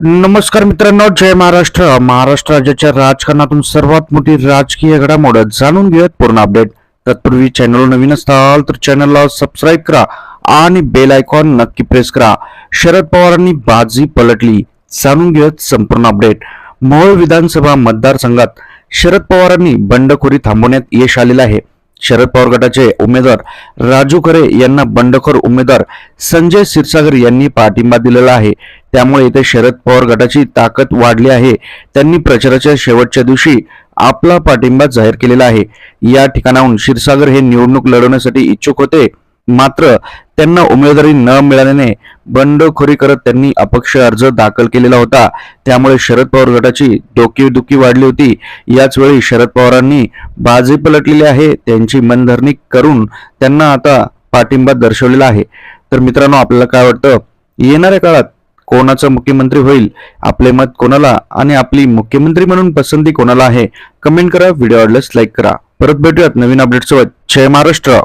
नमस्कार मित्रांनो जय महाराष्ट्र. महाराष्ट्र राज्याच्या राजकारणातून सर्वात मोठी राजकीय घडामोड जाणून घेऊयात पूर्ण अपडेट तत्पूर्वी चॅनल नवीन असताल तर चॅनलला सबस्क्राईब करा आणि बेल आयकॉन नक्की प्रेस करा. शरद पवारांनी बाजी पलटली. जाणून घेऊयात संपूर्ण अपडेट मोहोळ विधानसभा मतदारसंघात शरद पवारांनी बंडखोरी थांबवण्यात यश आलेलं आहे. शरद पवार गटाचे उमेदवार राजू खरे यांना बंडखोर उमेदवार संजय क्षीरसागर यांनी पाठिंबा दिलेला आहे. त्यामुळे इथे शरद पवार गटाची ताकद वाढली आहे. त्यांनी प्रचाराच्या शेवटच्या दिवशी आपला पाठिंबा जाहीर केलेला आहे. या ठिकाणाहून क्षीरसागर हे निवडणूक लढवण्यासाठी इच्छुक होते. मात्र त्यांना उमेदवारी न मिळाल्याने बंडखोरी करत त्यांनी अपक्ष अर्ज दाखल केलेला होता. त्यामुळे शरद पवार गटाची डोकीदुखी वाढली होती. याच वेळी शरद पवारांनी बाजी पलटलेली आहे. त्यांची मनधरणी करून त्यांना आता पाठिंबा दर्शवलेला आहे. तर मित्रांनो आपल्याला काय वाटतं? येणाऱ्या काळात कोणाचा मुख्यमंत्री होईल? आपले मत कोणाला आणि आपली मुख्यमंत्री म्हणून पसंती कोणाला आहे? कमेंट करा व्हिडिओ आवडल्यास लाईक करा. परत भेटूयात नवीन अपडेट सोबत. जय महाराष्ट्र!